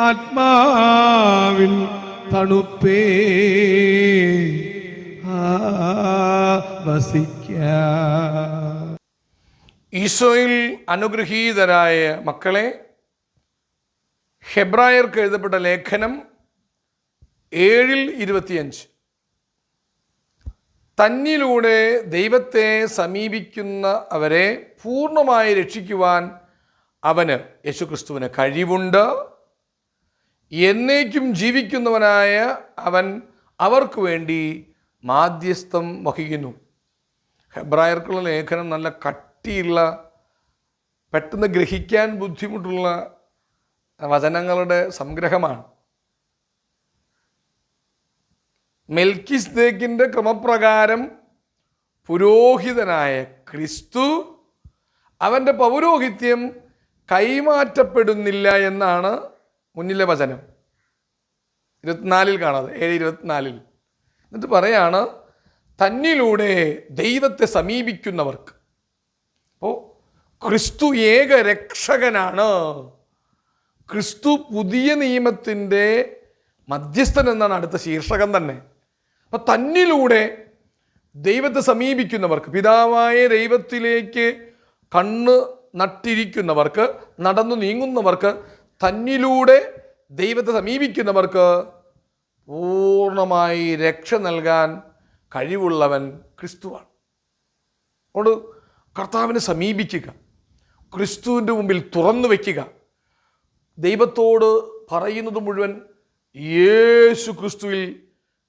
ആത്മാവിൻ തണുപ്പേ. വസിക്ക. ഈശോയിൽ അനുഗ്രഹീതരായ മക്കളെ ഹെബ്രായർക്ക് എഴുതപ്പെട്ട ലേഖനം ഏഴിൽ ഇരുപത്തിയഞ്ച്. തന്നിലൂടെ ദൈവത്തെ സമീപിക്കുന്ന അവരെ പൂർണമായി രക്ഷിക്കുവാൻ അവന് യേശുക്രിസ്തുവിന് കഴിവുണ്ട്. എന്നേക്കും ജീവിക്കുന്നവനായ അവൻ അവർക്ക് വേണ്ടി മാധ്യസ്ഥം വഹിക്കുന്നു. ഹെബ്രായർക്കുള്ള ലേഖനം നല്ല കട്ടിയുള്ള പെട്ടെന്ന് ഗ്രഹിക്കാൻ ബുദ്ധിമുട്ടുള്ള വചനങ്ങളുടെ സംഗ്രഹമാണ്. മെൽക്കിസ്തേക്കിന്റെ ക്രമപ്രകാരം പുരോഹിതനായ ക്രിസ്തു അവന്റെ പൗരോഹിത്യം കൈമാറ്റപ്പെടുന്നില്ല എന്നാണ് മുന്നിലെ വചനം. ഇരുപത്തിനാലിൽ കാണാതെ ഏഴ് ഇരുപത്തിനാലിൽ. എന്നിട്ട് പറയാണ് തന്നിലൂടെ ദൈവത്തെ സമീപിക്കുന്നവർക്ക്. അപ്പോൾ ക്രിസ്തു ഏക രക്ഷകനാണ്. ക്രിസ്തു പുതിയ നിയമത്തിന്റെ മധ്യസ്ഥൻ എന്നാണ് അടുത്ത ശീർഷകം തന്നെ. അപ്പോൾ തന്നിലൂടെ ദൈവത്തെ സമീപിക്കുന്നവർക്ക് പിതാവായ ദൈവത്തിലേക്ക് കണ്ണ് നട്ടിരിക്കുന്നവർക്ക് നടന്നു നീങ്ങുന്നവർക്ക് തന്നിലൂടെ ദൈവത്തെ സമീപിക്കുന്നവർക്ക് പൂർണമായി രക്ഷ നൽകാൻ കഴിവുള്ളവൻ ക്രിസ്തുവാണ്. അതുകൊണ്ട് കർത്താവിനെ സമീപിക്കുക ക്രിസ്തുവിന്റെ മുമ്പിൽ തുറന്നു വയ്ക്കുക. ദൈവത്തോട് പറയുന്നത് മുഴുവൻ യേശു ക്രിസ്തുവിൽ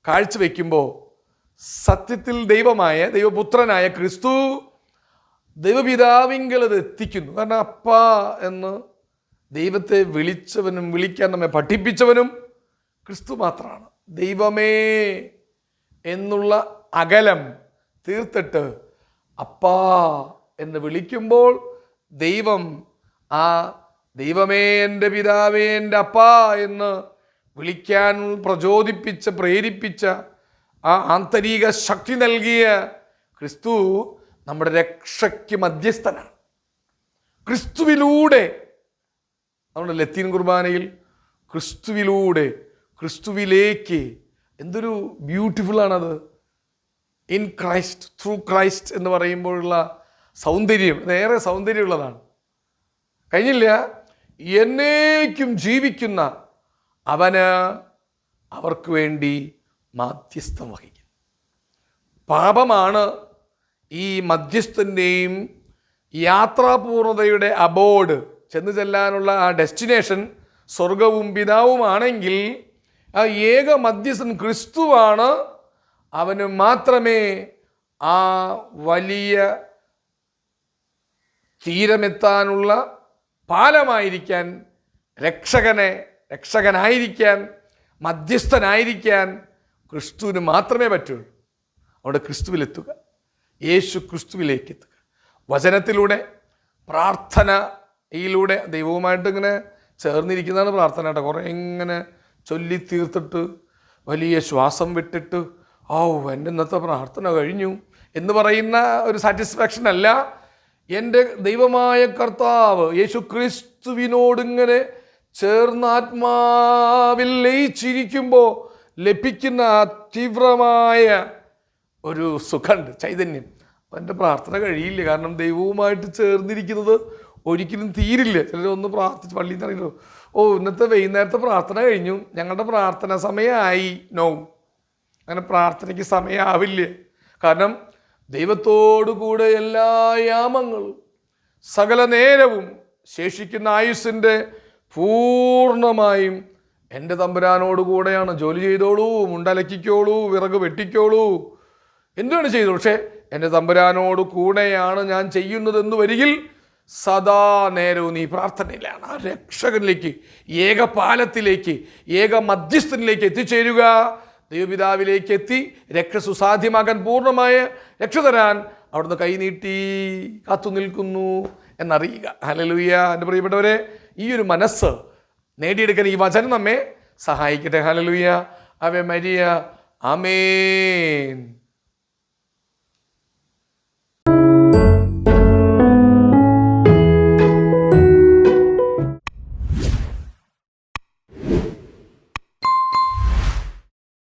കാഴ്ചവെക്കുമ്പോൾ സത്യത്തിൽ ദൈവമായ ദൈവപുത്രനായ ക്രിസ്തു ദൈവപിതാവിങ്കൽ അത് എത്തിക്കുന്നു. കാരണം അപ്പ എന്ന് ദൈവത്തെ വിളിച്ചവനും വിളിക്കാൻ നമ്മെ പഠിപ്പിച്ചവനും ക്രിസ്തു മാത്രമാണ്. ദൈവമേ എന്നുള്ള അകലം തീർത്തിട്ട് അപ്പാ എന്ന് വിളിക്കുമ്പോൾ ദൈവം ആ ദൈവമേ എന്റെ പിതാവേ എന്റെ അപ്പാ എന്ന് വിളിക്കാൻ പ്രചോദിപ്പിച്ച പ്രേരിപ്പിച്ച ആ ആന്തരിക ശക്തി നൽകിയ ക്രിസ്തു നമ്മുടെ രക്ഷയ്ക്ക് മധ്യസ്ഥനാണ്. ക്രിസ്തുവിലൂടെ നമ്മുടെ ലത്തീൻ കുർബാനയിൽ ക്രിസ്തുവിലൂടെ ക്രിസ്തുവിലേക്ക് എന്തൊരു ബ്യൂട്ടിഫുള്ളാണത് ഇൻ ക്രൈസ്റ്റ് ത്രൂ ക്രൈസ്റ്റ് എന്ന് പറയുമ്പോഴുള്ള സൗന്ദര്യം അതേറെ സൗന്ദര്യമുള്ളതാണ്. കഴിഞ്ഞില്ല? എന്നേക്കും ജീവിക്കുന്ന അവന് അവർക്ക് വേണ്ടി മാധ്യസ്ഥം വഹിക്കും പാപമാണ് ഈ മധ്യസ്ഥന്റെയും യാത്രാപൂർണതയുടെ അബോർഡ് ചെന്ന് ചെല്ലാനുള്ള ആ ഡെസ്റ്റിനേഷൻ സ്വർഗവും പിതാവുമാണെങ്കിൽ ആ ഏക മധ്യസ്ഥൻ ക്രിസ്തുവാണ്. അവന് മാത്രമേ ആ വലിയ തീരമെത്താനുള്ള പാലമായിരിക്കാൻ രക്ഷകനെ രക്ഷകനായിരിക്കാൻ മധ്യസ്ഥനായിരിക്കാൻ ക്രിസ്തുവിന് മാത്രമേ പറ്റുള്ളൂ. അവിടെ ക്രിസ്തുവിലെത്തുക യേശു ക്രിസ്തുവിലേക്ക് എത്തുക വചനത്തിലൂടെ പ്രാർത്ഥനയിലൂടെ ദൈവവുമായിട്ട് ഇങ്ങനെ ചേർന്നിരിക്കുന്നതാണ് പ്രാർത്ഥന കേട്ടോ. കുറേ ഇങ്ങനെ ചൊല്ലി തീർത്തിട്ട് വലിയ ശ്വാസം വിട്ടിട്ട് ഓ എന്റെ ഇന്നത്തെ പ്രാർത്ഥന കഴിഞ്ഞു എന്ന് പറയുന്ന ഒരു സാറ്റിസ്ഫാക്ഷൻ അല്ല. എന്റെ ദൈവമായ കർത്താവ് യേശു ക്രിസ്തുവിനോടിങ്ങനെ ചേർന്ന് ആത്മാവിൽ ലയിച്ചിരിക്കുമ്പോൾ ലഭിക്കുന്ന തീവ്രമായ ഒരു സുഖമുണ്ട് ചൈതന്യം. എന്റെ പ്രാർത്ഥന കഴിയില്ല. കാരണം ദൈവവുമായിട്ട് ചേർന്നിരിക്കുന്നത് ഒരിക്കലും തീരില്ല. ചിലർ ഒന്ന് പ്രാർത്ഥിച്ച് പള്ളിയിൽ നിന്ന് ഇറങ്ങി ഓ ഇന്നത്തെ വൈകുന്നേരത്തെ പ്രാർത്ഥന കഴിഞ്ഞു. ഞങ്ങളുടെ പ്രാർത്ഥന സമയമായി. നോ അങ്ങനെ പ്രാർത്ഥനയ്ക്ക് സമയമാവില്ല കാരണം ദൈവത്തോടു കൂടെ എല്ലാ യാമങ്ങളും സകല നേരവും ശേഷിക്കുന്ന ആയുസ്സിന്റെ പൂർണമായും എന്റെ തമ്പുരാനോട് കൂടെയാണ്. ജോലി ചെയ്തോളൂ മുണ്ടലക്കിക്കോളൂ വിറക് വെട്ടിക്കോളൂ. എന്താണ് ചെയ്തോളൂ. പക്ഷേ എന്റെ തമ്പുരാനോട് കൂടെയാണ് ഞാൻ ചെയ്യുന്നതെന്ന് വരികിൽ സദാ നേരവും നീ പ്രാർത്ഥനയിലാണ്. ആ രക്ഷകനിലേക്ക് ഏകപാലത്തിലേക്ക് ഏക മധ്യസ്ഥനിലേക്ക് എത്തിച്ചേരുക. ദൈവപിതാവിലേക്ക് എത്തി രക്ഷ സുസാധ്യമാക്കാൻ പൂർണമായ രക്ഷ തരാൻ അവിടുന്ന് കൈനീട്ടി കാത്തു നിൽക്കുന്നു എന്നറിയുക. ഹലലുയ്യ എന്റെ പ്രിയപ്പെട്ടവരെ ഈ ഒരു മനസ്സ് നേടിയെടുക്കാൻ ഈ വചനം നമ്മെ സഹായിക്കട്ടെ. ഹലലുയ്യ അവ മരിയ ആമേൻ.